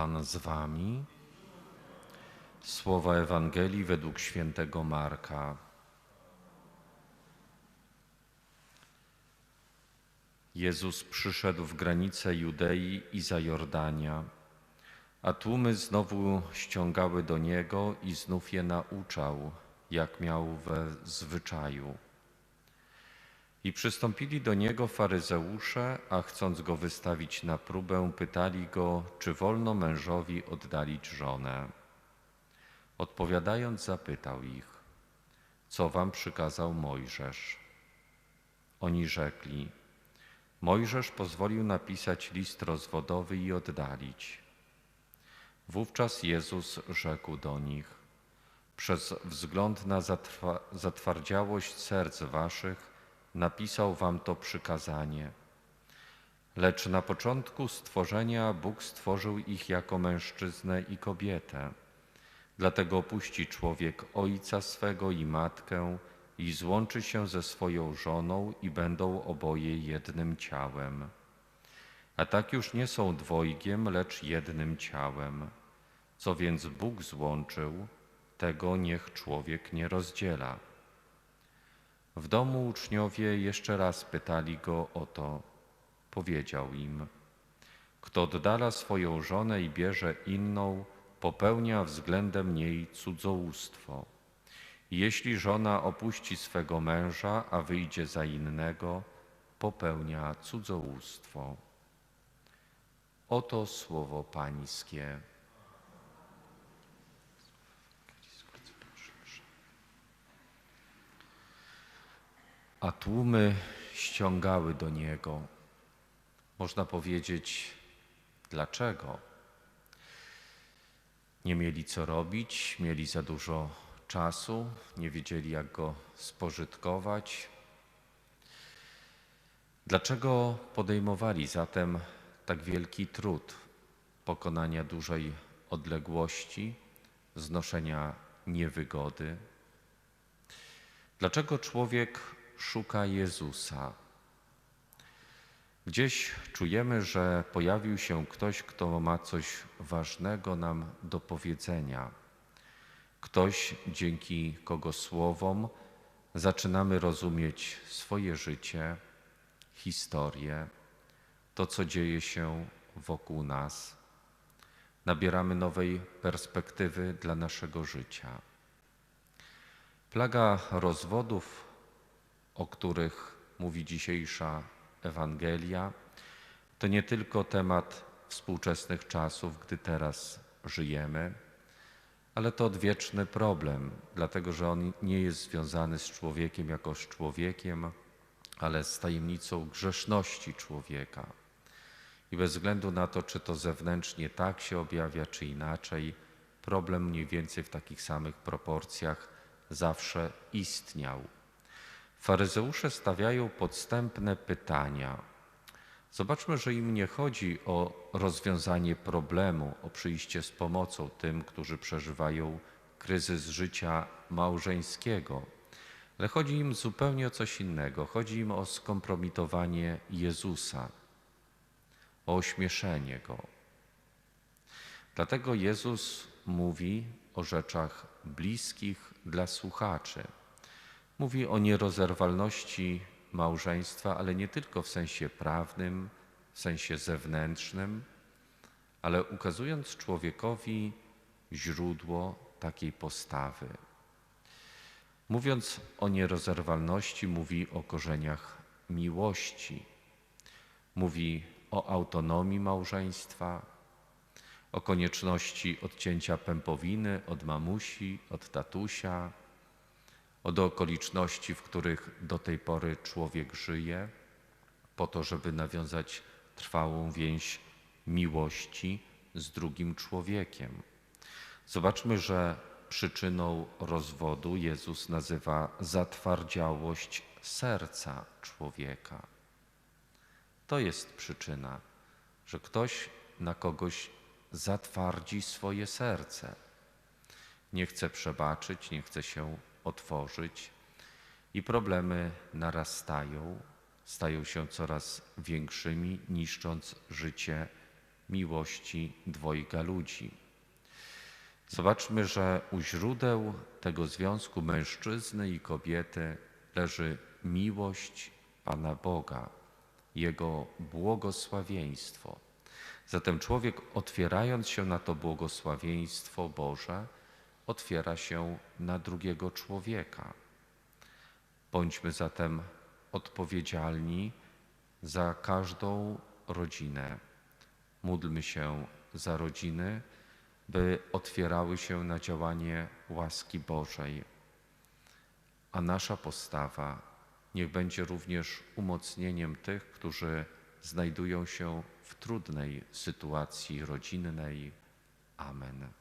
Pan z wami. Słowa Ewangelii według świętego Marka. Jezus przyszedł w granice Judei i Zajordania, a tłumy znowu ściągały do Niego i znów je nauczał, jak miał we zwyczaju. I przystąpili do Niego faryzeusze, a chcąc Go wystawić na próbę, pytali Go, czy wolno mężowi oddalić żonę. Odpowiadając zapytał ich, co wam przykazał Mojżesz? Oni rzekli, Mojżesz pozwolił napisać list rozwodowy i oddalić. Wówczas Jezus rzekł do nich, przez wzgląd na zatwa zatwardziałość serc waszych napisał wam to przykazanie. Lecz na początku stworzenia Bóg stworzył ich jako mężczyznę i kobietę. Dlatego opuści człowiek ojca swego i matkę i złączy się ze swoją żoną i będą oboje jednym ciałem. A tak już nie są dwojgiem, lecz jednym ciałem. Co więc Bóg złączył, tego niech człowiek nie rozdziela. W domu uczniowie jeszcze raz pytali go o to. Powiedział im: Kto oddala swoją żonę i bierze inną, popełnia względem niej cudzołóstwo. Jeśli żona opuści swego męża, a wyjdzie za innego, popełnia cudzołóstwo. Oto słowo Pańskie. A tłumy ściągały do niego. Można powiedzieć, dlaczego? Nie mieli co robić, mieli za dużo czasu, nie wiedzieli jak go spożytkować. Dlaczego podejmowali zatem tak wielki trud pokonania dużej odległości, znoszenia niewygody? Dlaczego człowiek szuka Jezusa? Gdzieś czujemy, że pojawił się ktoś, kto ma coś ważnego nam do powiedzenia. Ktoś, dzięki kogo słowom zaczynamy rozumieć swoje życie, historię, to, co dzieje się wokół nas. Nabieramy nowej perspektywy dla naszego życia. Plaga rozwodów, o których mówi dzisiejsza Ewangelia to nie tylko temat współczesnych czasów, gdy teraz żyjemy, ale to odwieczny problem, dlatego że on nie jest związany z człowiekiem jako z człowiekiem, ale z tajemnicą grzeszności człowieka. I bez względu na to, czy to zewnętrznie tak się objawia, czy inaczej, problem mniej więcej w takich samych proporcjach zawsze istniał. Faryzeusze stawiają podstępne pytania. Zobaczmy, że im nie chodzi o rozwiązanie problemu, o przyjście z pomocą tym, którzy przeżywają kryzys życia małżeńskiego, ale chodzi im zupełnie o coś innego. Chodzi im o skompromitowanie Jezusa, o ośmieszenie Go. Dlatego Jezus mówi o rzeczach bliskich dla słuchaczy. Mówi o nierozerwalności małżeństwa, ale nie tylko w sensie prawnym, w sensie zewnętrznym, ale ukazując człowiekowi źródło takiej postawy. Mówiąc o nierozerwalności, mówi o korzeniach miłości, mówi o autonomii małżeństwa, o konieczności odcięcia pępowiny od mamusi, od tatusia, od okoliczności, w których do tej pory człowiek żyje, po to, żeby nawiązać trwałą więź miłości z drugim człowiekiem. Zobaczmy, że przyczyną rozwodu Jezus nazywa zatwardziałość serca człowieka. To jest przyczyna, że ktoś na kogoś zatwardzi swoje serce. Nie chce przebaczyć, nie chce się otworzyć i problemy narastają, stają się coraz większymi, niszcząc życie miłości dwojga ludzi. Zobaczmy, że u źródeł tego związku mężczyzny i kobiety leży miłość Pana Boga, Jego błogosławieństwo. Zatem człowiek, otwierając się na to błogosławieństwo Boże, otwiera się na drugiego człowieka. Bądźmy zatem odpowiedzialni za każdą rodzinę. Módlmy się za rodziny, by otwierały się na działanie łaski Bożej. A nasza postawa niech będzie również umocnieniem tych, którzy znajdują się w trudnej sytuacji rodzinnej. Amen.